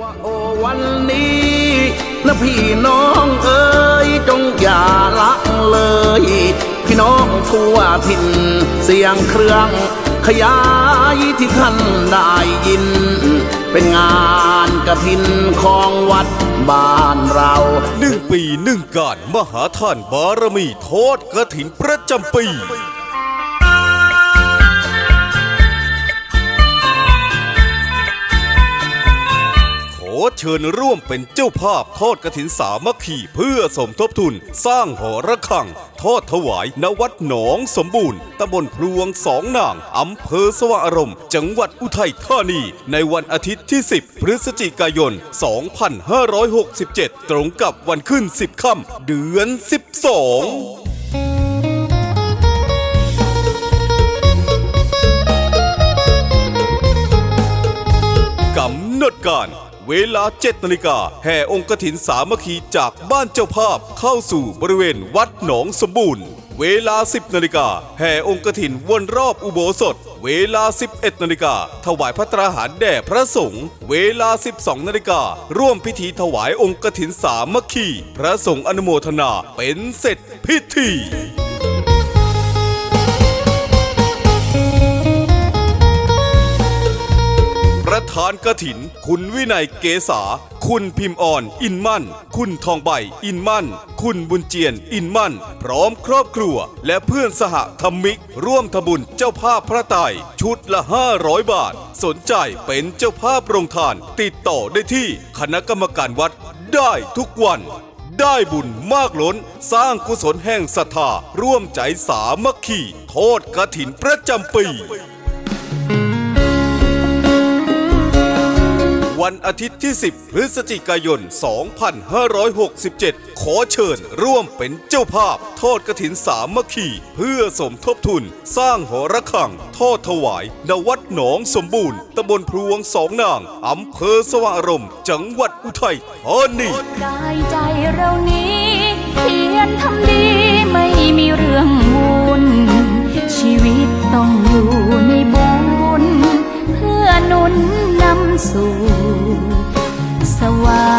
ว่าโอวันนี้นะพี่น้องเอ๋ยจงอย่าละเลย พี่น้องทั่วถิ่นเสียงเครื่องขยายที่ท่านได้ยิน เป็นงานกระถินของวัดบ้านเราหนึ่งปีหนึ่งการมหาท่านบารมีโทษกระถินประจำปี ชิญร่วมเป็นเจ้าภาพทอดกระถินสามัคคีเพื่อสมทบทุน สร้างหอระฆัง ทอดถวายณวัดหนองสมบูรณ์ตำบลพลวงสองนางอำเภอสว่างอารมณ์ จังหวัดอุทัยธานี ในวันอาทิตย์ที่ 10 พฤศจิกายน 2567 ตรงกับวันขึ้น 10 ค่ำเดือน 12กำหนดการ เวลา7นาฬิกาแห่องค์กฐินสามัคคีจากบ้านเจ้าภาพเข้าสู่บริเวณวัดหนองสมบูรณ์ เวลา 10นาฬิกาแห่องค์กฐินวนรอบอุโบสถ เวลา 11นาฬิกาถวายพระตราหารแด่พระสงฆ์เวลา 12นาฬิการ่วมพิธีถวายองค์กฐินสามัคคี พระสงฆ์อนุโมทนาเป็นเสร็จพิธี ประธานกระถิน คุณวินัยเกษา คุณพิมพ์อ่อน อินมั่น คุณทองใบ อินมั่น คุณบุญเจียน อินมั่น พร้อมครอบครัว และเพื่อนสหธรรมิก ร่วมทบุญเจ้าภาพพระไตรชุดละ 500 บาท สนใจเป็นเจ้าภาพโรงทาน ติดต่อได้ที่คณะกรรมการวัดได้ทุกวัน ได้บุญมากล้น สร้างกุศลแห่งศรัทธาร่วมใจสามัคคี โทษกระถินประจำปี วันอาทิตย์ที่ 10 พฤศจิกายน 2567 ขอเชิญร่วมเป็นเจ้าภาพ ทอดกระถินสามัคคี เพื่อสมทบทุน สร้างหอระฆัง ทอดถวายณวัดหนองสมบูรณ์ตำบลพลวงสองนางอำเภอสว่างอารมณ์จังหวัดอุทัยธานีกายใจเรานี้เพียรทำดี สู่สวรรค์